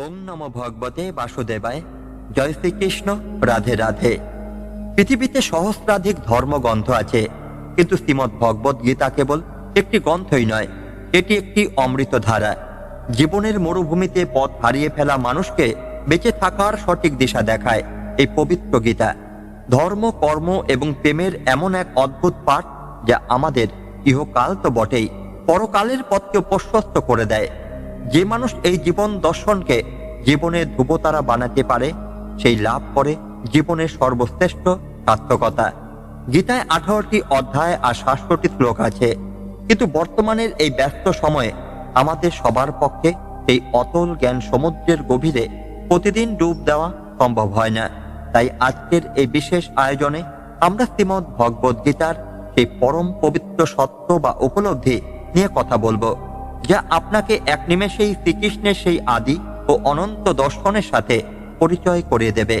ওম নম ভগবতে বাসুদেবায়। জয় শ্রীকৃষ্ণ। রাধে রাধে। পৃথিবীতে সহস্রাধিক ধর্মগ্রন্থ আছে, কিন্তু শ্রীমৎ ভগবত গীতা কেবল একটি গ্রন্থই নয়, এটি একটি অমৃত ধারা জীবনের মরুভূমিতে পথ হারিয়ে ফেলা মানুষকে বেঁচে থাকার সঠিক দিশা দেখায় এই পবিত্র গীতা। ধর্ম, কর্ম এবং প্রেমের এমন এক অদ্ভুত পাঠ যা আমাদের ইহকাল তো বটেই, পরকালের পথকে প্রশস্ত করে দেয়। যে মানুষ এই জীবন দর্শনকে জীবনের ধ্রুবতারা বানাতে পারে, সেই লাভ করে জীবনের সর্বশ্রেষ্ঠ সার্থকতা। গীতায় আঠারোটি অধ্যায় আর সাতশোটি শ্লোক আছে। কিন্তু বর্তমানের এই ব্যস্ত সময়ে আমাদের সবার পক্ষে এই অতল জ্ঞান সমুদ্রের গভীরে প্রতিদিন ডুব দেওয়া সম্ভব হয় না। তাই আজকের এই বিশেষ আয়োজনে আমরা শ্রীমদ ভগবদ্গীতার সেই পরম পবিত্র সত্য বা উপলব্ধি নিয়ে কথা বলব। যা আপনাকে এক নিমেষেই শ্রীকৃষ্ণের সেই আদি ও অনন্ত দর্শনের সাথে পরিচয় করিয়ে দেবে।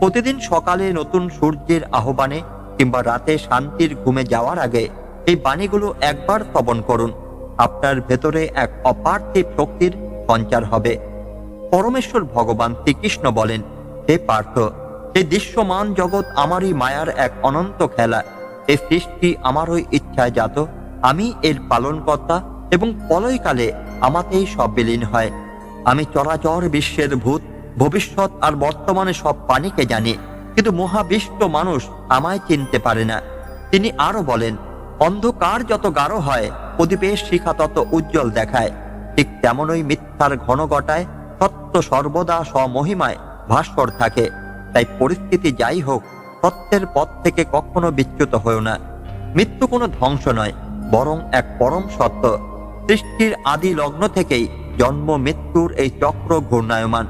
প্রতিদিন সকালে নতুন সূর্যের আহ্বানে কিংবা রাতে শান্তির ঘুমে যাওয়ার আগে এই বাণীগুলো একবার শ্রবণ করুন। আপনার ভেতরে এক অপার্থিব শক্তির সঞ্চার হবে। পরমেশ্বর ভগবান শ্রীকৃষ্ণ বলেন, হে পার্থ এই দৃশ্যমান জগৎ আমারই মায়ার এক অনন্ত খেলা। এই সৃষ্টি আমারই ইচ্ছায় জাত। আমি এর পালনকর্তা এবং পলয়কালে আমাতেই সব বিলীন হয়। আমি চরাচর বিশ্বের ভূত, ভবিষ্যৎ আর বর্তমানে সব পানিকে জানি, কিন্তু মহাবিষ্ট মানুষ আমায় চিনতে পারে না। তিনি আরও বলেন, অন্ধকার যত গাঢ় হয় প্রদীপের শিখা তত উজ্জ্বল দেখায়। ঠিক তেমনই মিথ্যার ঘন ঘটায়, সত্য সর্বদা স্বমহিমায় ভাস্কর থাকে। তাই পরিস্থিতি যাই হোক, সত্যের পথ থেকে কখনো বিচ্যুত হয়েও না। মৃত্যু কোনো ধ্বংস নয়, বরং এক পরম সত্য। সৃষ্টির আদি লগ্ন থেকেই জন্ম মৃত্যুর এই চক্র ঘূর্ণায়মান।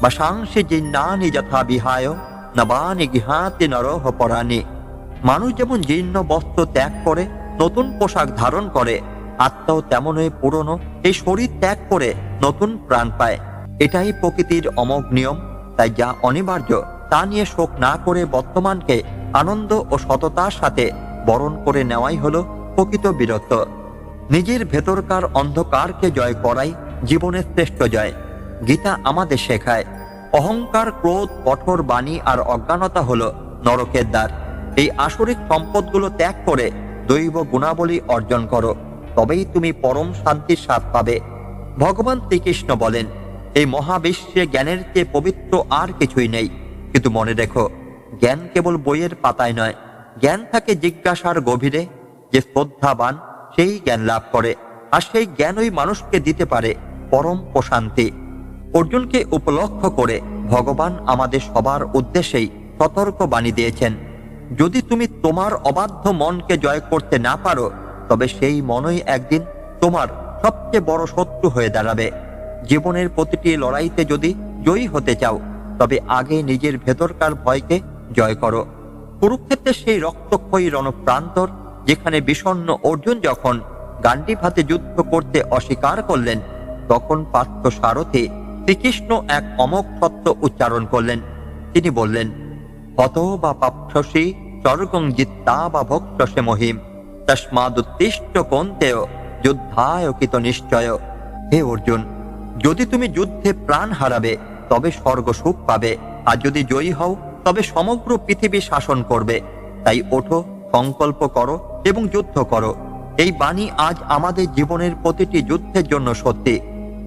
বাসাংশে জিন্নানি যথা বিহায়, নবানি গৃহাতে নরহ পরাণী। মানুষ যেমন জীর্ণ বস্ত্র ত্যাগ করে, নতুন পোশাক ধারণ করে, আত্মাও তেমনই পুরনো, এই শরীর ত্যাগ করে নতুন প্রাণ পায়। এটাই প্রকৃতির অমোঘ নিয়ম, তাই যা অনিবার্য, তা নিয়ে শোক না করে বর্তমানকে আনন্দ ও সততার সাথে বরণ করে নেওয়াই হলো প্রকৃত বীরত্ব। নিজের ভেতরকার অন্ধকারকে জয় করাই জীবনের শ্রেষ্ঠ জয়। গীতা আমাদের শেখায়, অহংকার, ক্রোধ, কঠোর বাণী আর অজ্ঞানতা হলো নরকের দ্বার। এই আসরিক সম্পদগুলো ত্যাগ করে দৈব গুণাবলী অর্জন করো, তবেই তুমি পরম শান্তির স্বাদ পাবে। ভগবান শ্রীকৃষ্ণ বলেন, এই মহাবিশ্বে জ্ঞানের চেয়ে পবিত্র আর কিছুই নেই। কিন্তু মনে রেখো, জ্ঞান কেবল বইয়ের পাতায় নয়। জ্ঞান থাকে জিজ্ঞাসার গভীরে, যে শ্রদ্ধাবান সেই জ্ঞান লাভ করে, আর সেই জ্ঞানই মানুষকে দিতে পারে পরম প্রশান্তি। অর্জুনকে উপলক্ষ করে ভগবান আমাদের সবার উদ্দেশ্যেই সতর্ক বাণী দিয়েছেন, যদি তুমি তোমার অবাধ্য মনকে জয় করতে না পারো, তবে সেই মনই একদিন তোমার সবচেয়ে বড় শত্রু হয়ে দাঁড়াবে। জীবনের প্রতিটি লড়াইতে যদি জয়ী হতে চাও, তবে আগে নিজের ভেতরকার ভয়কে জয় করো। কুরুক্ষেত্রের সেই রক্তক্ষয়ী রণপ্রান্তর যেখানে বিষণ্ণ অর্জুন যখন গান্ডি ভাতে যুদ্ধ করতে অস্বীকার করলেন, তখন পার্থ সারথী শ্রীকৃষ্ণ এক অমোক সত্য উচ্চারণ করলেন। তিনি বললেন, হত বা পাপসী স্বর্গং জিত্তা বা ভক্তসে মহিম। তস্মাদুত্তিষ্ট কন্তেয় যুদ্ধায় কিত নিশ্চয়। হে অর্জুন, যদি তুমি যুদ্ধে প্রাণ হারাবে, তবে স্বর্গ সুখ পাবে। আর যদি জয়ী হও, তবে সমগ্র পৃথিবী শাসন করবে। তাই ওঠো সংকল্প করো এবং যুদ্ধ করো। এই বাণী আজ আমাদের জীবনের প্রতিটি যুদ্ধের জন্য সত্যি।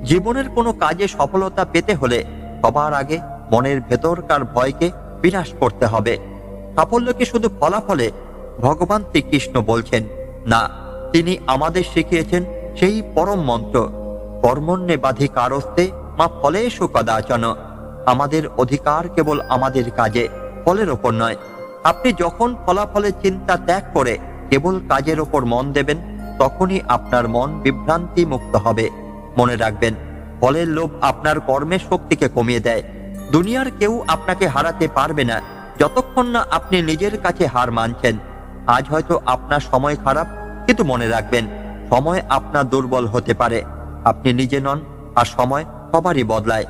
জীবনের কোনো কাজে সফলতা পেতে হলে সবার আগে মনের ভেতরকার ভয়কে বিনাশ করতে হবে। সাফল্য কি শুধু ফলাফলে ভগবান শ্রীকৃষ্ণ বলছেন, না, তিনি আমাদের শিখিয়েছেন সেই পরম মন্ত্র, কর্মণ্যে বাধি কারস্তে মা ফলে সুকদাচন আমাদের অধিকার কেবল আমাদের কাজে, ফলের ওপর নয় আপনি যখন ফলাফলের চিন্তা ত্যাগ করে কেবল কাজের ওপর মন দেবেন, তখনই আপনার মন বিভ্রান্তি মুক্ত হবে। মনে রাখবেন, ফলের লোভ আপনার কর্মের শক্তিকে কমিয়ে দেয়। দুনিয়ার কেউ আপনাকে হারাতে পারবে না, যতক্ষণ না আপনি নিজের কাছে হার মানছেন। আজ হয়তো আপনার সময় খারাপ, কিন্তু মনে রাখবেন, সময় আপনার দুর্বল হতে পারে। আপনি নিজে নন, আর সময় সবারই বদলায়।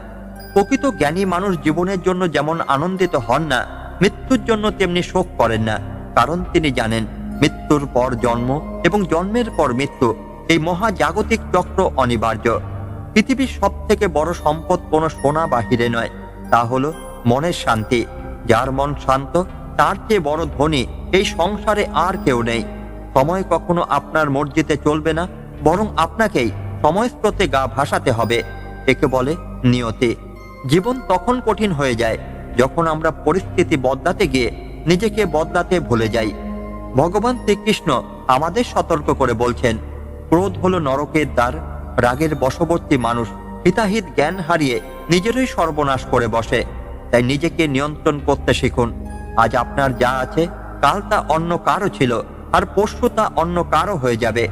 প্রকৃত জ্ঞানী মানুষ জীবনের জন্য যেমন আনন্দিত হন না মৃত্যুর জন্য তেমনি শোক করেন না, কারণ তিনি জানেন মৃত্যুর পর জন্ম এবং জন্মের পর মৃত্যু এই মহাজাগতিক চক্র অনিবার্য। পৃথিবীর সব থেকে বড় সম্পদ কোনো সোনা বাহিরে নয়, তা হলো মনের শান্তি। যার মন শান্ত, তার চেয়ে বড় ধনী, এই সংসারে আর কেউ নেই। সময় কখনো আপনার মর্জিতে চলবে না, বরং আপনাকেই সময় স্রোতে গা ভাসাতে হবে, একে বলে নিয়তি। জীবন তখন কঠিন হয়ে যায় যখন আমরা পরিস্থিতি বদলাতে গিয়ে নিজেকে বদলাতে ভুলে যাই, ভগবান শ্রীকৃষ্ণ আমাদের সতর্ক করে বলছেন, ক্রোধ হলো নরকের দ্বার, রাগের বশবর্তী মানুষ হিতাহিত জ্ঞান হারিয়ে নিজেরই সর্বনাশ করে বসে। তাই নিজেকে নিয়ন্ত্রণ করতে শিখুন। আজ আপনার যা আছে, কাল তা অন্য কারও ছিল, আর পরশু তা অন্য কারও হয়ে যাবে।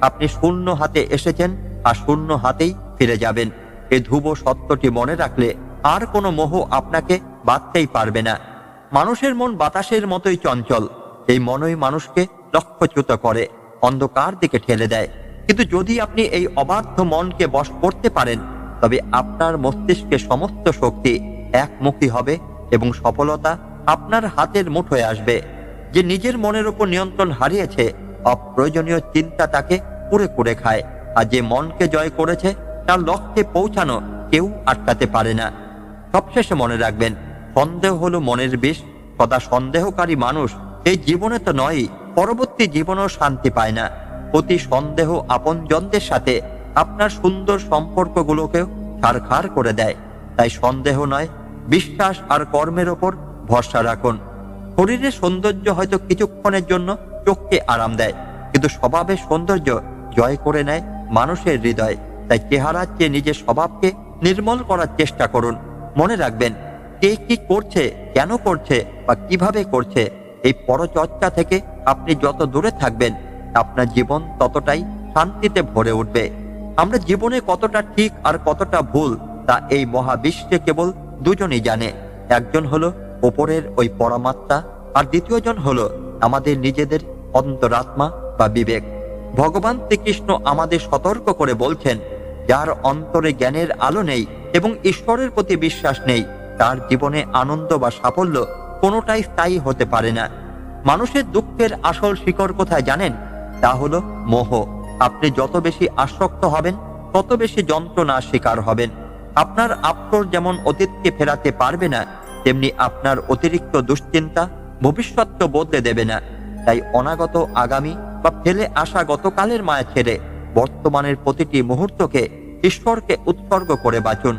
আপনি শূন্য হাতে এসেছেন, আর শূন্য হাতেই ফিরে যাবেন। এ ধ্রুব সত্যটি মনে রাখলে আর কোনো মোহ আপনাকে বাঁধতেই পারবে না। মানুষের মন বাতাসের মতোই চঞ্চল। এই মনই মানুষকে লক্ষ্যচ্যুত করে, অন্ধকার দিকে ঠেলে দেয়। কিন্তু যদি আপনি এই অবাধ্য মনকে বশ করতে পারেন, তবে আপনার মস্তিষ্কে সমস্ত শক্তি একমুখী হবে এবং সফলতা আপনার হাতের মুঠোয় আসবে। যে নিজের মনের উপর নিয়ন্ত্রণ হারিয়েছে, অপ্রয়োজনীয় চিন্তা তাকে কুড়ে কুড়ে খায়। আর যে মনকে জয় করেছে, তার লক্ষ্যে পৌঁছানো কেউ আটকাতে পারে না। সবশেষে মনে রাখবেন, সন্দেহ হলো মনের বিষ, সদা সন্দেহকারী মানুষ। এই জীবনে তো নয়, পরবর্তী জীবনেও শান্তি পায় না। অতি সন্দেহ আপন আপনজনদের সাথে আপনার সুন্দর সম্পর্কগুলোকেও ছাড়খাড় করে দেয়। তাই সন্দেহ নয়, বিশ্বাস আর কর্মের ওপর ভরসা রাখুন। শরীরের সৌন্দর্য হয়তো কিছুক্ষণের জন্য চোখকে আরাম দেয়, কিন্তু স্বভাবের সৌন্দর্য জয় করে নেয় মানুষের হৃদয়। তাই চেহারার চেয়ে নিজের স্বভাবকে নির্মল করার চেষ্টা করুন। মনে রাখবেন, কে কি করছে, কেন করছে বা কীভাবে করছে, এই পরচর্চা থেকে আপনি যত দূরে থাকবেন, আপনার জীবন ততটাই শান্তিতে ভরে উঠবে। আমরা জীবনে কতটা ঠিক আর কতটা ভুল, তা এই মহাবিশ্বে কেবল দুজনই জানে। একজন হলো ওপরের ওই পরমাত্মা, আর দ্বিতীয়জন হলো আমাদের নিজেদের অন্তরাত্মা বা বিবেক। ভগবান শ্রীকৃষ্ণ আমাদের সতর্ক করে বলছেন যার অন্তরে জ্ঞানের আলো নেই এবং ঈশ্বরের প্রতি বিশ্বাস নেই, তার জীবনে আনন্দ বা সাফল্য কোনোটাই স্থায়ী হতে পারে না। মানুষের দুঃখের আসল শিকড় কোথায় জানেন? তা হলো মোহ। আপনি যত বেশি আসক্ত হবেন, তত বেশি যন্ত্রণার শিকার হবেন। আপনার আপ্তর যেমন অতীতকে ফেরাতে পারবে না, তেমনি আপনার অতিরিক্ত দুশ্চিন্তা ভবিষ্যৎকে বদলে দেবে না। তাই অনাগত আগামী বা ফেলে আসা গতকালের মায়া ছেড়ে বর্তমানের প্রতিটি মুহূর্তকে ঈশ্বরকে উৎসর্গ করে বাঁচুন।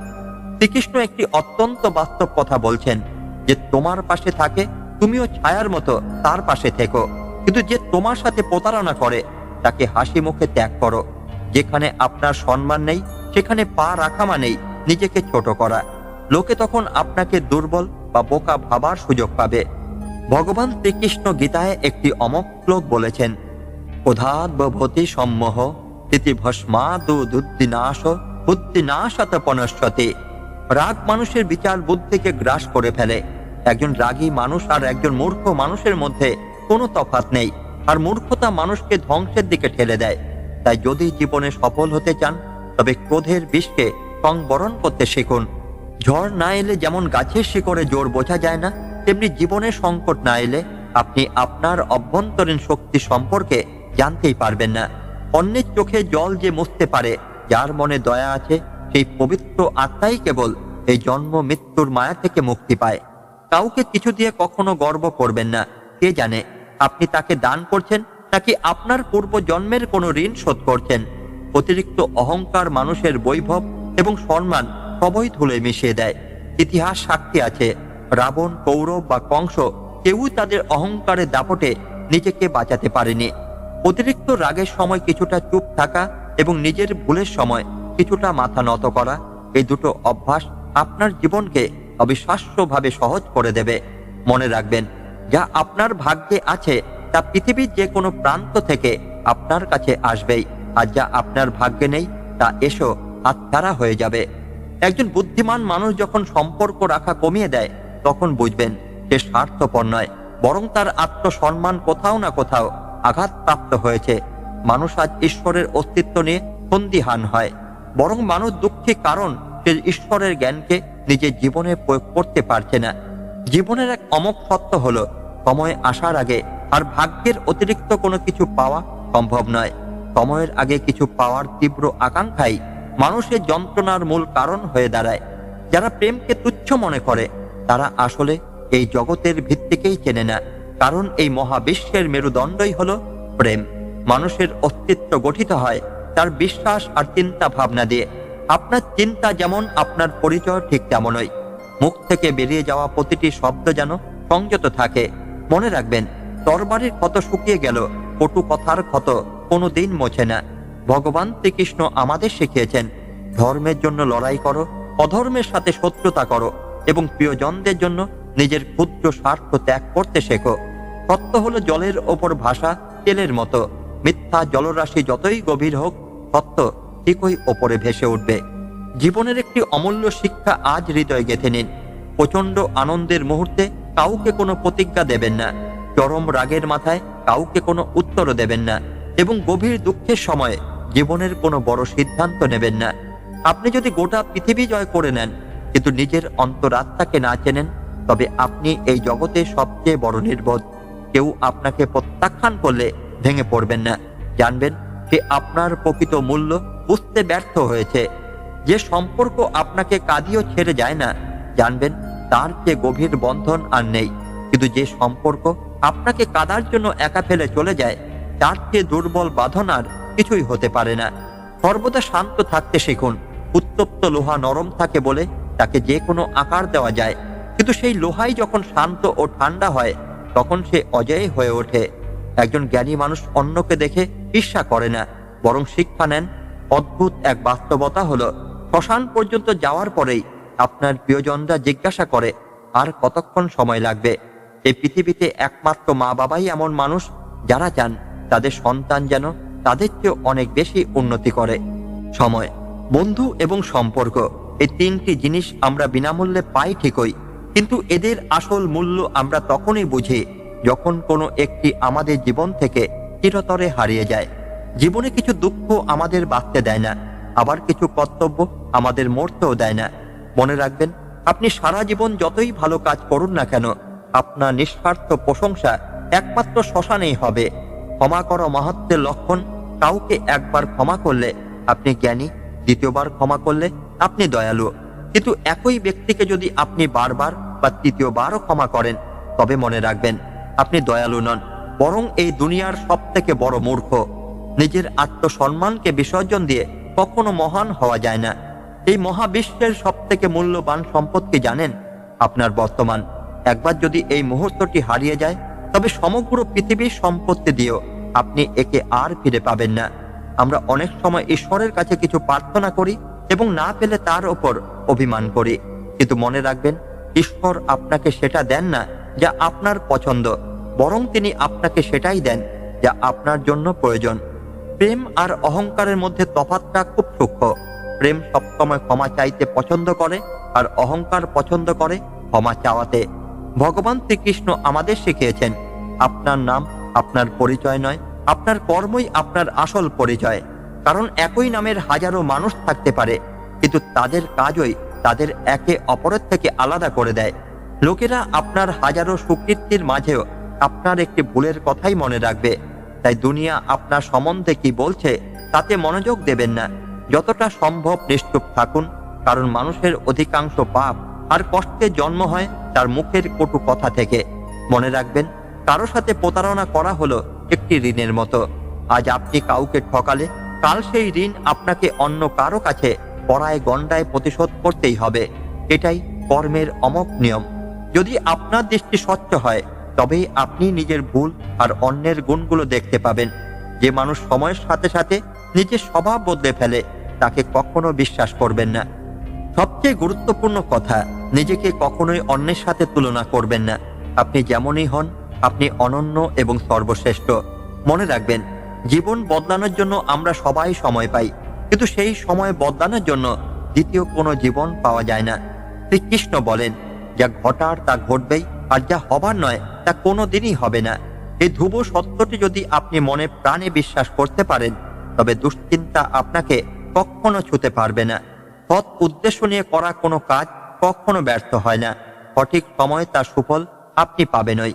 শ্রীকৃষ্ণ একটি অত্যন্ত বাস্তব কথা বলছেন যে তোমার পাশে থাকে, তুমিও ছায়ার মতো তার পাশে থেকো। কিন্তু যে তোমার সাথে প্রতারণা করে, তাকে হাসি মুখে ত্যাগ করো। যেখানে আপনার সম্মান নেই, সেখানে পা রাখা মানেই নিজেকে ছোট করা। লোকে তখন আপনাকে দুর্বল বা বোকা ভাবার সুযোগ পাবে। ভগবান শ্রীকৃষ্ণ গীতায় একটি অমক শ্লোক বলেছেন ক্রোধাদ্ভবতি সম্মোহ ইতি ভস্মাদু দুদ্দিনাশ, বুদ্ধিনাশত পনশ্বতে রাগ মানুষের বিচার বুদ্ধিকে গ্রাস করে ফেলে। একজন রাগী মানুষ আর একজন মূর্খ মানুষের মধ্যে কোনো তফাৎ নেই, আর মূর্খতা মানুষকে ধ্বংসের দিকে ঠেলে দেয়। তাই যদি জীবনে সফল হতে চান, তবে ক্রোধের বিষকে সংবরণ করতে শিখুন। ঝড় না এলে যেমন গাছের শিকড়ে জোর বোঝা যায় না, তেমনি জীবনে সংকট না এলে আপনি আপনার অভ্যন্তরীণ শক্তি সম্পর্কে জানতেই পারবেন না। অন্যের চোখে জল যে মুছতে পারে, যার মনে দয়া আছে, সেই পবিত্র আত্মাই কেবল এই জন্ম মৃত্যুর মায়া থেকে মুক্তি পায়। কাউকে কিছু দিয়ে কখনো গর্ব করবেন না। কে জানে, আপনি তাকে দান করছেন নাকি আপনার পূর্ব জন্মের কোনো ঋণ শোধ করছেন? অতিরিক্ত অহংকার মানুষের বৈভব এবং সম্মান সবই ধুলে মিশিয়ে দেয়। ইতিহাস সাক্ষী আছে, রাবণ, কৌরব বা কংস কেউই তাদের অহংকারের দাপটে নিজেকে বাঁচাতে পারেনি। অতিরিক্ত রাগের সময় কিছুটা চুপ থাকা এবং নিজের ভুলের সময় কিছুটা মাথা নত করা, এই দুটো অভ্যাস আপনার জীবনকে অবিশ্বাস্যভাবে সহজ করে দেবে। মনে রাখবেন, যা আপনার ভাগ্যে আছে, তা পৃথিবীর যে কোনো প্রান্ত থেকে আপনার কাছে আসবেই, আর যা আপনার ভাগ্যে নেই, তা এসো হাতছাড়া হয়ে যাবে। একজন বুদ্ধিমান মানুষ যখন সম্পর্ক রাখা কমিয়ে দেয়, তখন বুঝবেন সে স্বার্থপর নয়, বরং তার আত্মসম্মান কোথাও না কোথাও আঘাতপ্রাপ্ত হয়েছে। মানুষ আজ ঈশ্বরের অস্তিত্ব নিয়ে সন্দিহান হয়। বরং মানুষ দুঃখী কারণ সে ঈশ্বরের জ্ঞানকে নিজের জীবনে প্রয়োগ করতে পারছে না। জীবনের এক অমক সত্য হলো, সময় আসার আগে আর ভাগ্যের অতিরিক্ত কোনো কিছু পাওয়া সম্ভব নয়। সময়ের আগে কিছু পাওয়ার তীব্র আকাঙ্ক্ষাই মানুষের যন্ত্রণার মূল কারণ হয়ে দাঁড়ায়। যারা প্রেমকে তুচ্ছ মনে করে, তারা আসলে এই জগতের ভিত্তিকেই চেনে না। কারণ এই মহাবিশ্বের মেরুদণ্ডই হল প্রেম। মানুষের অস্তিত্ব গঠিত হয় তার বিশ্বাস আর চিন্তা ভাবনা দিয়ে। আপনার চিন্তা যেমন আপনার পরিচয় ঠিক তেমনই। মুখ থেকে বেরিয়ে যাওয়া প্রতিটি শব্দ যেন সংযত থাকে। মনে রাখবেন তরবারির ক্ষত শুকিয়ে গেল, কটু কথার ক্ষত কোনো দিন মোছে না। ভগবান শ্রীকৃষ্ণ আমাদের শিখিয়েছেন, ধর্মের জন্য লড়াই করো, অধর্মের সাথে শত্রুতা করো এবং প্রিয়জনদের জন্য নিজের ক্ষুদ্র স্বার্থ ত্যাগ করতে শেখো। সত্য হলো জলের ওপর ভাষা তেলের মতো। মিথ্যা জলরাশি যতই গভীর হোক, সত্য ঠিকই ওপরে ভেসে উঠবে। জীবনের একটি অমূল্য শিক্ষা আজ হৃদয়ে গেঁথে নিন। প্রচণ্ড আনন্দের মুহূর্তে কাউকে কোনো প্রতিজ্ঞা দেবেন না। চরম রাগের মাথায় কাউকে কোনো উত্তরও দেবেন না। এবং গভীর দুঃখের সময়ে জীবনের কোনো বড় সিদ্ধান্ত নেবেন না। আপনি যদি গোটা পৃথিবী জয় করে নেন, কিন্তু নিজের অন্তরাত্মাকে না চেনেন, তবে আপনি এই জগতে সবচেয়ে বড় নির্বোধ। কেউ আপনাকে প্রত্যাখ্যান করলে ভেঙে পড়বেন না। জানবেন সে আপনার প্রকৃত মূল্য বুঝতে ব্যর্থ হয়েছে। যে সম্পর্ক আপনাকে কাঁদিও ছেড়ে যায় না, জানবেন তার চেয়ে গভীর বন্ধন আর নেই। কিন্তু যে সম্পর্ক আপনাকে কাদার জন্য একা ফেলে চলে যায়, তার চেয়ে দুর্বল বাঁধন আর কিছুই হতে পারে না। সর্বদা শান্ত থাকতে শিখুন। উত্তপ্ত লোহা নরম থাকে বলে তাকে যে কোনো আকার দেওয়া যায়। কিন্তু সেই লোহাই যখন শান্ত ও ঠান্ডা হয় তখন সে অজয় হয়ে ওঠে। একজন জ্ঞানী মানুষ অন্যকে দেখে ঈর্ষা করে না, বরং শিক্ষা নেন, অদ্ভুত এক বাস্তবতা হলো, শ্মশান পর্যন্ত যাওয়ার পরেই আপনার প্রিয়জনরা জিজ্ঞাসা করে, আর কতক্ষণ সময় লাগবে? এই পৃথিবীতে একমাত্র মা বাবাই এমন মানুষ যারা চান তাদের সন্তান যেন তাদের চেয়ে অনেক বেশি উন্নতি করে। সময়, বন্ধু এবং সম্পর্ক, এই তিনটি জিনিস আমরা বিনামূল্যে পাই ঠিকই। কিন্তু এদের আসল মূল্য আমরা তখনই বুঝি যখন কোনো একটি আমাদের জীবন থেকে চিরতরে হারিয়ে যায়। জীবনে কিছু দুঃখ আমাদের বাঁচতে দেয় না, আবার কিছু কর্তব্য আমাদের মরতেও দেয় না। মনে রাখবেন, আপনি সারা জীবন যতই ভালো কাজ করুন না কেন, আপনার নিঃস্বার্থ প্রশংসা একমাত্র শ্মশানেই হবে। ক্ষমা করা মাহাত্মের লক্ষণ, কাউকে একবার ক্ষমা করলে আপনি জ্ঞানী, দ্বিতীয়বার ক্ষমা করলে আপনি দয়ালু। কিন্তু একই ব্যক্তিকে যদি আপনি বারবার বা তৃতীয়বারও ক্ষমা করেন, তবে মনে রাখবেন আপনি দয়ালু নন, বরং এই দুনিয়ার সব থেকে বড় মূর্খ। নিজের আত্মসম্মানকে বিসর্জন দিয়ে কখনো মহান হওয়া যায় না। এই মহাবিশ্বের সব থেকে মূল্যবান সম্পদকে জানেন? আপনার বর্তমান। একবার যদি এই মুহূর্তটি হারিয়ে যায়, তবে সমগ্র পৃথিবীর সম্পত্তি দিয়েও আপনি একে আর ফিরে পাবেন না। আমরা অনেক সময় ঈশ্বরের কাছে কিছু প্রার্থনা করি এবং না পেলে তার ওপর অভিমান করি। কিন্তু মনে রাখবেন, ঈশ্বর আপনাকে সেটা দেন না যা আপনার পছন্দ, বরং তিনি আপনাকে সেটাই দেন যা আপনার জন্য প্রয়োজন। প্রেম আর অহংকারের মধ্যে তফাৎটা খুব সূক্ষ্ম। প্রেম সবসময় ক্ষমা চাইতে পছন্দ করে আর অহংকার পছন্দ করে ক্ষমা চাওয়াতে। ভগবান শ্রীকৃষ্ণ আমাদের শিখিয়েছেন, আপনার নাম আপনার পরিচয় নয়, আপনার কর্মই আপনার আসল পরিচয়। কারণ একই নামের হাজারো মানুষ থাকতে পারে, কিন্তু তাদের কাজই তাদের একে অপরের থেকে আলাদা করে দেয়। লোকেরা আপনার হাজারো সুকৃতির মাঝেও আপনার একটি ভুলের কথাই মনে রাখবে। তাই দুনিয়া আপনার সম্বন্ধে কি বলছে, তাতে মনোযোগ দেবেন না। যতটা সম্ভব নিশ্চুপ থাকুন, কারণ মানুষের অধিকাংশ পাপ আর কষ্টে জন্ম হয় তার মুখের কটু কথা থেকে। মনে রাখবেন, কারও সাথে প্রতারণা করা হলো একটি ঋণের মতো। আজ আপনি কাউকে ঠকালে কাল সেই ঋণ আপনাকে অন্য কারও কাছে পড়ায় গন্ডায় প্রতিশোধ করতেই হবে। এটাই কর্মের অমক নিয়ম। যদি আপনার দৃষ্টি স্বচ্ছ হয়, তবেই আপনি নিজের ভুল আর অন্যের গুণগুলো দেখতে পাবেন। যে মানুষ সময়ের সাথে সাথে নিজের স্বভাব বদলে ফেলে, তাকে কখনো বিশ্বাস করবেন না। সবচেয়ে গুরুত্বপূর্ণ কথা, নিজেকে কখনোই অন্যের সাথে তুলনা করবেন না। আপনি যেমনই হন, আপনি অনন্য এবং সর্বশ্রেষ্ঠ। মনে রাখবেন জীবন বদলানোর জন্য আমরা সবাই সময় পাই। কিন্তু সেই সময় বদলানোর জন্য দ্বিতীয় কোনো জীবন পাওয়া যায় না। শ্রীকৃষ্ণ বলেন, যা ঘটার তা ঘটবেই, আর যা হবার নয়, তা কোনো দিনই হবে না। এই ধ্রুব সত্যটি যদি আপনি মনে প্রাণে বিশ্বাস করতে পারেন, তবে দুশ্চিন্তা আপনাকে কখনো ছুতে পারবে না। সৎ উদ্দেশ্য নিয়ে করা কোনো কাজ কখনো ব্যর্থ হয় না। সঠিক সময় তার সুফল আপনি পাবেনই।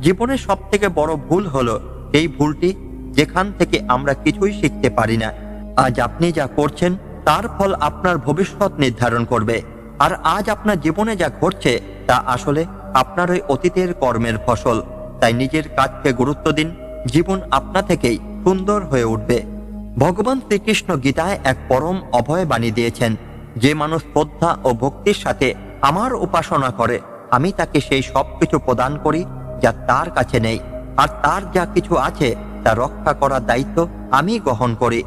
জীবনের সব থেকে বড় ভুল হলো এই ভুলটি যেখান থেকে আমরা কিছুই শিখতে পারি না। আজ আপনি যা করছেন, তার ফল আপনার ভবিষ্যৎ নির্ধারণ করবে। আর আজ আপনার জীবনে যা ঘটছে, তা আসলে আপনার ওই অতীতের কর্মের ফসল। তাই নিজের কাজকে গুরুত্ব দিন, জীবন আপনা থেকেই সুন্দর হয়ে উঠবে। ভগবান শ্রীকৃষ্ণ গীতায় এক পরম অভয় বাণী দিয়েছেন, যে মানুষ শ্রদ্ধা ও ভক্তির সাথে আমার উপাসনা করে, আমি তাকে সেই সব কিছু প্রদান করি যা তার কাছে নেই। আর তার যা কিছু আছে তা রক্ষা করার দায়িত্ব আমি গ্রহণ করি।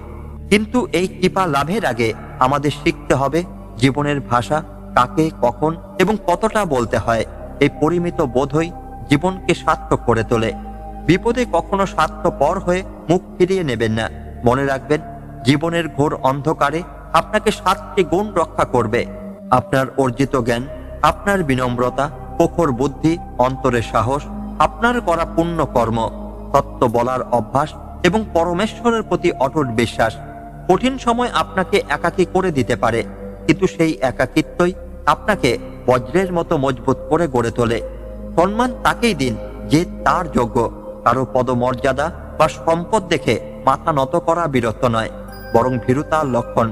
কিন্তু এই কৃপা লাভের আগে আমাদের শিখতে হবে জীবনের ভাষা কাকে, কখন এবং কতটা বলতে হয়। এই পরিমিত বোধই জীবনকে সার্থক করে তোলে। বিপদে কখনো স্বার্থপর হয়ে মুখ ফিরিয়ে নেবেন না। মনে রাখবেন, জীবনের ঘোর অন্ধকারে আপনাকে সাতটি গুণ রক্ষা করবে। আপনার অর্জিত জ্ঞান, আপনার বিনম্রতা, প্রখর বুদ্ধি অন্তরের সাহস, আপনার করা পুণ্য কর্ম। সত্য বলার অভ্যাস এবং পরমেশ্বরের প্রতি অটুট বিশ্বাস। কঠিন সময় আপনাকে একাকী করে দিতে পারে, কিন্তু সেই একাকিত্বই আপনাকে বজ্রের মতো মজবুত করে গড়ে তোলে। সম্মান তাকেই দিন যে তার যোগ্য। কারও পদমর্যাদা বা সম্পদ দেখে মাথা নত করা বিরক্ত নয়, বরং ভীরুতার লক্ষণ।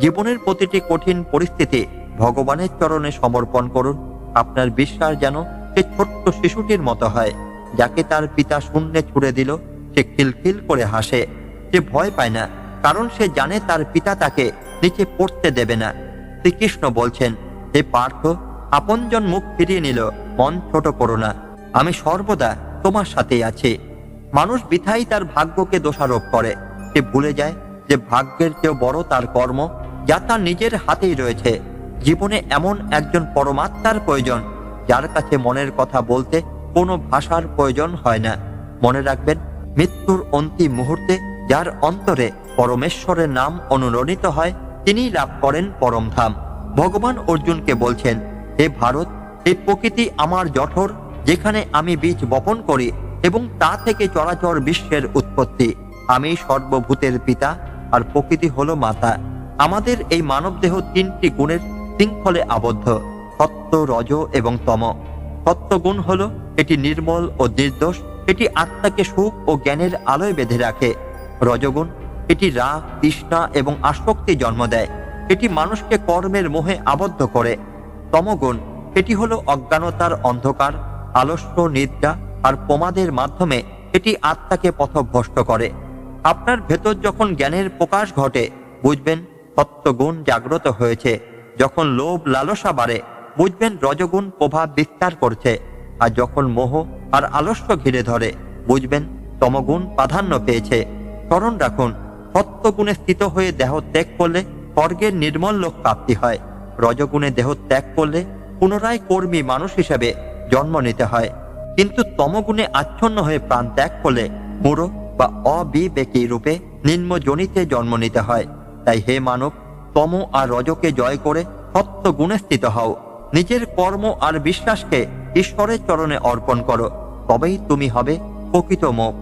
জীবনের প্রতিটি কঠিন পরিস্থিতি ভগবানের চরণে সমর্পণ করুন। আপনার বিশ্বাস যেন সে ছোট্ট শিশুটির মতো হয়। যাকে তার পিতা শূন্যে ছুড়ে দিল, সে খিলখিল করে হাসে। সে ভয় পায় না, কারণ সে জানে তার পিতা তাকে নিচে পড়তে দেবে না। শ্রীকৃষ্ণ বলছেন, হে পার্থ, আপনজন মুখ ফিরিয়ে নিল, মন ছোট করো না। আমি সর্বদা তোমার সাথেই আছি। মানুষ বিথাই তার ভাগ্যকে দোষারোপ করে। সে ভুলে যায় যে ভাগ্যের চেয়েও বড় তার কর্ম, যা তার নিজের হাতেই রয়েছে। জীবনে এমন একজন পরমাত্মার প্রয়োজন, যার কাছে মনের কথা বলতে কোনো ভাষার প্রয়োজন হয় না। মনে রাখবেন, মৃত্যুর অন্তিম মুহূর্তে যার অন্তরে পরমেশ্বরের নাম অনুরণিত হয় তিনিই লাভ করেন পরম ধাম। ভগবান অর্জুনকে বলছেন, হে ভারত, এই প্রকৃতি আমার জঠর, যেখানে আমি বীজ বপন করি এবং তা থেকে চরাচর বিশ্বের উৎপত্তি। আমি সর্বভূতের পিতা, আর প্রকৃতি হলো মাতা। আমাদের এই মানবদেহ তিনটি গুণের শৃঙ্খলে আবদ্ধ, সত্য, রজ এবং তম। সত্যগুণ হলো, এটি নির্মল ও নির্দোষ, এটি আত্মাকে সুখ ও জ্ঞানের আলোয় বেঁধে রাখে। রজগুণ, এটি রাগ, তৃষ্ণা এবং আসক্তি জন্ম দেয়। এটি মানুষকে কর্মের মোহে আবদ্ধ করে। তমগুণ, এটি হলো অজ্ঞানতার অন্ধকার, আলস্য, নিদ্রা আর প্রমাদের মাধ্যমে এটি আত্মাকে পথভ্রষ্ট করে। আপনার ভেতর যখন জ্ঞানের প্রকাশ ঘটে, বুঝবেন সত্যগুণ জাগ্রত হয়েছে। যখন লোভ লালসা বাড়ে বুঝবেন রজগুণ প্রভাব বিস্তার করছে, আর যখন মোহ আর আলস্য ঘিরে ধরে, বুঝবেন তমগুণ প্রাধান্য পেয়েছে। স্মরণ রাখুন, সত্যগুণে স্থিত হয়ে দেহ ত্যাগ করলে স্বর্গের নির্মল লোক প্রাপ্তি হয়। রজগুণে দেহ ত্যাগ করলে পুনরায় কর্মী মানুষ হিসেবে জন্ম নিতে হয়। কিন্তু তমগুণে আচ্ছন্ন হয়ে প্রাণ ত্যাগ করলে মূঢ় বা অবিবেকী রূপে নিম্নজনিতে জন্ম নিতে হয়। তাই হে মানব, তম আর রজকে জয় করে সত্য গুণে স্থিত হও। নিজের কর্ম আর বিশ্বাসকে ঈশ্বরের চরণে অর্পণ করো, তবেই তুমি হবে প্রকৃত মুখ।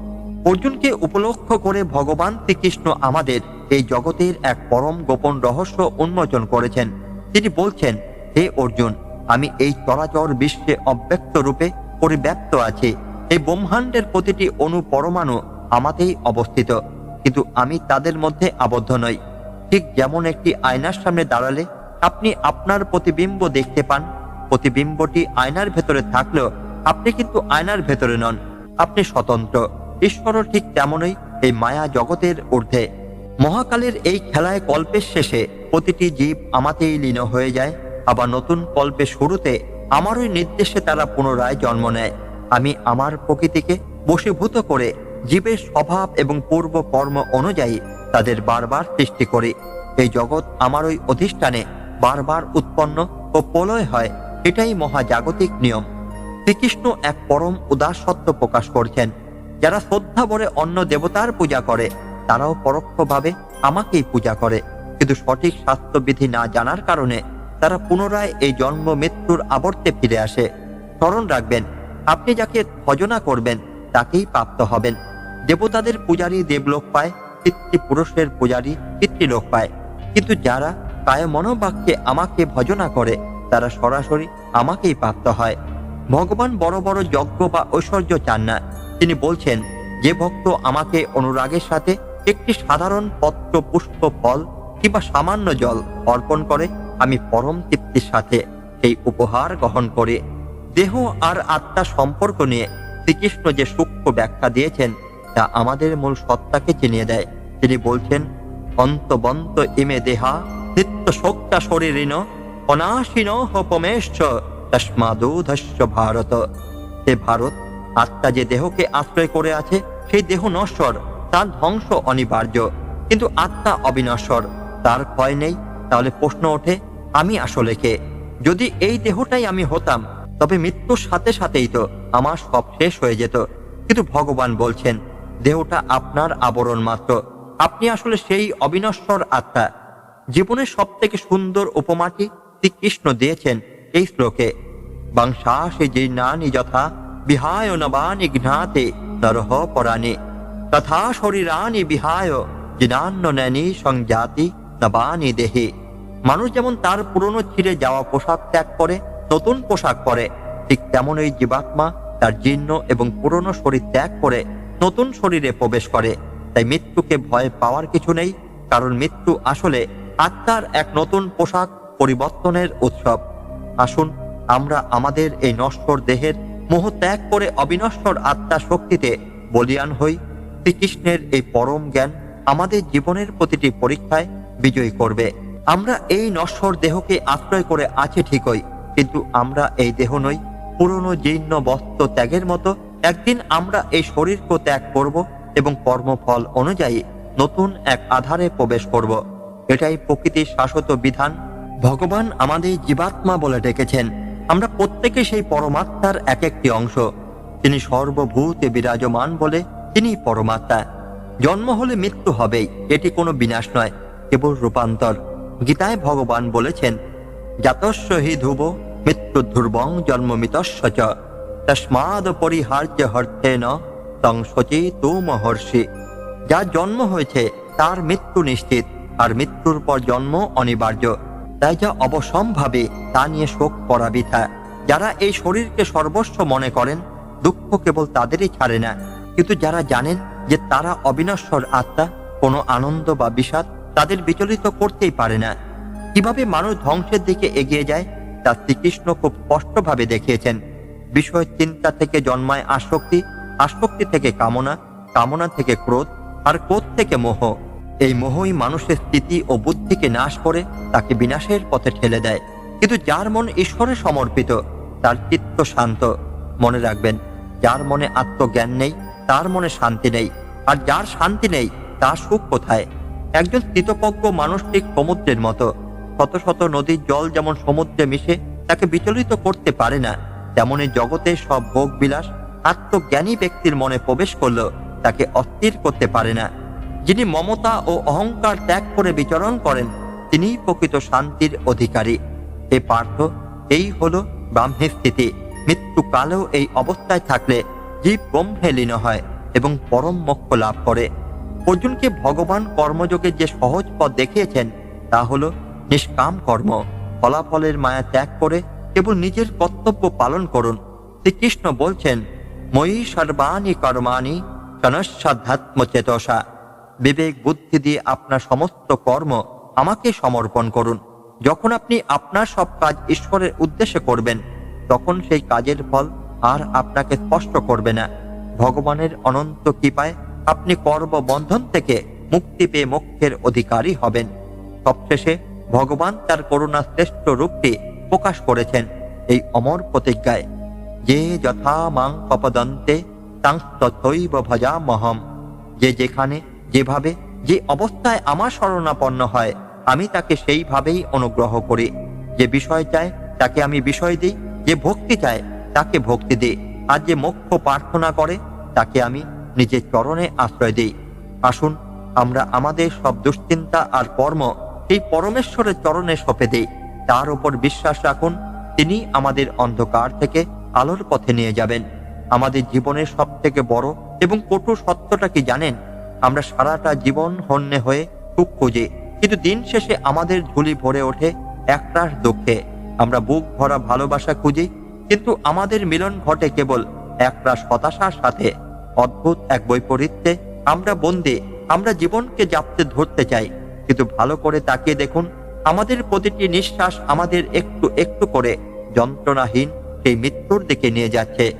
অর্জুনকে উপলক্ষ করে ভগবান শ্রীকৃষ্ণ আমাদের এই জগতের এক পরম গোপন রহস্য উন্মোচন করেছেন। তিনি বলছেন, হে অর্জুন, আমি এই চরাচর বিশ্বে অব্যক্ত রূপে পরিব্যাপ্ত আছি। এই ব্রহ্মাণ্ডের প্রতিটি অণু পরমাণু আমাতেই অবস্থিত, কিন্তু আমি তাদের মধ্যে আবদ্ধ নই। ঠিক যেমন একটি আয়নার সামনে দাঁড়ালে আপনি আপনার প্রতিবিম্ব দেখতে পান। প্রতিবিম্বটি আয়নার ভেতরে থাকলেও আপনি কিন্তু আয়নার ভেতরে নন। আপনি স্বতন্ত্র। ঈশ্বরও ঠিক তেমনই এই মায়া জগতের ঊর্ধ্বে। মহাকালের এই খেলায় কল্পের শেষে প্রতিটি জীব আমাতেই লীন হয়ে যায়। আবার নতুন কল্পের শুরুতে আমারই নির্দেশে তারা পুনরায় জন্ম নেয়। আমি আমার প্রকৃতিকে বশীভূত করে জীবের স্বভাব এবং পূর্ব কর্ম অনুযায়ী তাদের বারবার সৃষ্টি করি। এই জগৎ আমারই অধিষ্ঠানে বারবার উৎপন্ন ও প্রলয় হয়, এটাই মহাজাগতিক নিয়ম। শ্রীকৃষ্ণ এক পরম উদার সত্য প্রকাশ করছেন, যারা শ্রদ্ধা ভরে অন্য দেবতার পূজা করে, তারাও পরোক্ষভাবে আমাকেই পূজা করে। কিন্তু সঠিক স্বাস্থ্যবিধি না জানার কারণে তারা পুনরায় এই জন্ম মৃত্যুর আবর্তে ফিরে আসে। স্মরণ রাখবেন, আপনি যাকে ভজনা করবেন, তাকেই প্রাপ্ত হবেন। দেবতাদের পূজারী দেবলোক পায়, পিতৃপুরুষের পূজারী পিতৃলোক পায়। কিন্তু যারা কায় মনোবাক্যে আমাকে ভজনা করে, তারা সরাসরি আমাকেই প্রাপ্ত হয়। ভগবান বড় বড় যজ্ঞ বা ঐশ্বর্য চান না। তিনি বলছেন, যে ভক্ত আমাকে অনুরাগের সাথে একটি সাধারণ পত্র, পুষ্প, ফল কিংবা সামান্য জল অর্পণ করে, আমি পরম তৃপ্তির সাথে সেই উপহার গ্রহণ করি। দেহ আর আত্মার সম্পর্ক নিয়ে শ্রীকৃষ্ণ যে সূক্ষ্ম ব্যাখ্যা দিয়েছেন, তা আমাদের মূল সত্তাকে চিনিয়ে দেয়। তিনি বলছেন, অন্তবন্ত ইমে দেহা শরীরিন অনাশীন তস্মাদৌধস্য ভারত। ভারত, আত্মা যে দেহকে আশ্রয় করে আছে, সেই দেহ নশ্বর, তার ধ্বংস অনিবার্য। কিন্তু আত্মা অবিনশ্বর, তার নেই? তাহলে প্রশ্ন ওঠে, আমি আসলে কে? যদি এই দেহটাই আমি হতাম, তবে মৃত্যুর সাথে সাথেই তো আমার সব শেষ হয়ে যেত। কিন্তু ভগবান বলছেন, দেহটা আপনার আবরণ মাত্র। আপনি আসলে সেই অবিনশ্বর আত্মা। জীবনের সব থেকে সুন্দর উপমাটি শ্রীকৃষ্ণ দিয়েছেন এই শ্লোকে বংশাসে যে নানি যথা বিহায় নবানি ঘ্নাতে নরহ পরাণে। তথা শরীরানি বিহায় জিনান্ন নেনি সংজাতি নবানি দেহে। মানুষ যেমন তার পুরনো ছিঁড়ে যাওয়া পোশাক ত্যাগ করে, নতুন পোশাক পরে, ঠিক তেমনই জীবাত্মা তার জীর্ণ এবং পুরনো শরীর ত্যাগ করে, নতুন শরীরে প্রবেশ করে। তাই মৃত্যুকে ভয় পাওয়ার কিছু নেই, কারণ মৃত্যু আসলে আত্মার এক নতুন পোশাক পরিবর্তনের উৎসব। আসুন, আমরা আমাদের এই নশ্বর দেহের মোহ ত্যাগ করে অবিনশ্বর আত্মা শক্তিতে বলিয়ান হই। শ্রীকৃষ্ণের এই পরম জ্ঞান আমাদের জীবনের প্রতিটি পরীক্ষায় বিজয়ী করবে। আমরা এই নশ্বর দেহকে আশ্রয় করে আছি ঠিকই, কিন্তু আমরা এই দেহ নই। পুরনো জীর্ণ বস্ত্র ত্যাগের মতো একদিন আমরা এই শরীরকে ত্যাগ করব এবং কর্মফল অনুযায়ী নতুন এক আধারে প্রবেশ করব। এটাই প্রকৃতির শাশ্বত বিধান। ভগবান আমাদের জীবাত্মা বলে ডেকেছেন। আমরা প্রত্যেকে সেই পরমাত্মার এক একটি অংশ। তিনি সর্বভূতে বিরাজমান বলে তিনি পরমাত্মা। জন্ম হলে মৃত্যু হবেই, এটি কোনো বিনাশ নয়, কেবল রূপান্তর। গীতায় ভগবান বলেছেন জাতস্য হি ধ্রুব, মৃত্যু ধ্রুবং জন্মমিতস্য চ। তস্মাদ পরিহার্য হর্থেন তং শচি তু মহর্ষি যার জন্ম হয়েছে, তার মৃত্যু নিশ্চিত। আর মৃত্যুর পর জন্ম অনিবার্য। তাই যা অবসম্ভাবে তা নিয়ে শোক করা বৃথা। যারা এই শরীরকে সর্বস্ব মনে করেন, দুঃখ কেবল তাদেরই ছাড়ে না। কিন্তু যারা জানেন যে তারা অবিনশ্বর আত্মা, কোনো আনন্দ বা বিষাদ তাদের বিচলিত করতেই পারে না। কীভাবে মানুষ ধ্বংসের দিকে এগিয়ে যায়, তা শ্রীকৃষ্ণ খুব স্পষ্টভাবে দেখিয়েছেন। বিষয় চিন্তা থেকে জন্মায় আসক্তি আসক্তি থেকে কামনা কামনা থেকে ক্রোধ, আর ক্রোধ থেকে মোহ। এই মোহই মানুষের স্থিতি ও বুদ্ধিকে নাশ করে, তাকে বিনাশের পথে ঠেলে দেয়। কিন্তু যার মন ঈশ্বরে সমর্পিত, তার চিত্ত শান্ত। মনে রাখবেন, যার মনে আত্মজ্ঞান নেই, তার মনে শান্তি নেই। আর যার শান্তি নেই, তার সুখ কোথায়? একজন স্থিতপজ্ঞ মানুষ ঠিক সমুদ্রের মতো। শত শত নদীর জল যেমন সমুদ্রে মিশে, তাকে বিচলিত করতে পারে না। তেমনি জগতের সব ভোগ বিলাস আত্মজ্ঞানী ব্যক্তির মনে প্রবেশ করলেও তাকে অস্থির করতে পারে না। যিনি মমতা ও অহংকার ত্যাগ করে বিচরণ করেন তিনিই প্রকৃত শান্তির অধিকারী। এ পার্থ, এই হল ব্রাহ্মী স্থিতি। মৃত্যুকালেও এই অবস্থায় থাকলে জীব ব্রহ্মে লীন হয় এবং পরম মোক্ষ লাভ করে। অর্জুনকে ভগবান কর্মযোগের যে সহজ পথ দেখিয়েছেন, তা হল নিষ্কাম কর্ম। ফলাফলের মায়া ত্যাগ করে কেবল নিজের কর্তব্য পালন করুন। শ্রীকৃষ্ণ বলছেন, ময়ী সর্বাণী কর্মাণী সনস্বাধ্যাত্ম চেতসা বিবেক বুদ্ধি দিয়ে আপনার সমস্ত কর্ম আমাকে সমর্পণ করুন। যখন আপনি আপনার সব কাজ ঈশ্বরের উদ্দেশ্যে করবেন, তখন সেই কাজের ফল আর আপনাকে স্পষ্ট করবে না। ভগবানের অনন্ত কৃপায় আপনি কর্ম বন্ধন থেকে মুক্তি পেয়ে মোক্ষের অধিকারী হবেন। সবশেষে ভগবান তার করুণা শ্রেষ্ঠ রূপটি প্রকাশ করেছেন এই অমর প্রতিজ্ঞায়। যে যথা মাং কপদন্তে তাং তথৈব ভজামহম। যে যেখানে যেভাবে যে অবস্থায় আমার শরণাপন্ন হয়, আমি তাকে সেইভাবেই অনুগ্রহ করি। যে বিষয় চায়, তাকে আমি বিষয় দিই, যে ভক্তি চায়, তাকে ভক্তি দিই। আর যে মোক্ষ প্রার্থনা করে, তাকে আমি নিজের চরণে আশ্রয় দিই। আসুন, আমরা আমাদের সব দুশ্চিন্তা আর কর্ম সেই পরমেশ্বরের চরণে সঁপে দিই। তার উপর বিশ্বাস রাখুন, তিনি আমাদের অন্ধকার থেকে আলোর পথে নিয়ে যাবেন। আমাদের জীবনের সব থেকে বড় এবং কটু সত্যটা কি জানেন? আমরা সারাটা জীবন হন্যে হয়ে সুখ খুঁজি। কিন্তু দিন শেষে আমাদের ঝুলি ভরে ওঠে একরাশ দুঃখে। আমরা বুক ভরা ভালোবাসা খুঁজি, কিন্তু আমাদের মিলন ঘটে কেবল একরাশ হতাশার সাথে। অদ্ভুত এক বৈপরীত্যে আমরা বন্দী, আমরা জীবনকে জাপতে ধরতে চাই। কিন্তু ভালো করে তাকিয়ে দেখুন, আমাদের প্রতিটি নিঃশ্বাস আমাদের একটু একটু করে যন্ত্রণাহীন সেই মৃত্যুর দিকে নিয়ে যাচ্ছে।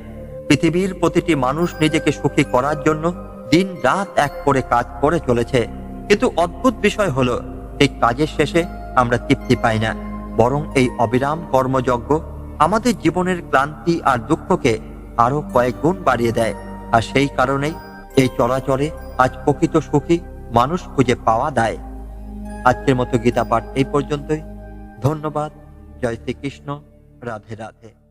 পৃথিবীর প্রতিটি মানুষ নিজেকে সুখী করার জন্য দিন রাত এক করে কাজ করে চলেছে। কিন্তু অদ্ভুত বিষয় হলো, এই কাজের শেষে আমরা তৃপ্তি পাই না। বরং এই অবিরাম কর্মযজ্ঞ আমাদের জীবনের ক্লান্তি আর দুঃখকে আরও কয়েক গুণ বাড়িয়ে দেয়। আর সেই কারণেই এই চলাচলে আজ প্রকৃত সুখী মানুষ খুঁজে পাওয়া দেয়। আজকের মতো গীতা পাঠ এই পর্যন্তই। ধন্যবাদ। জয় শ্রীকৃষ্ণ। রাধে রাধে।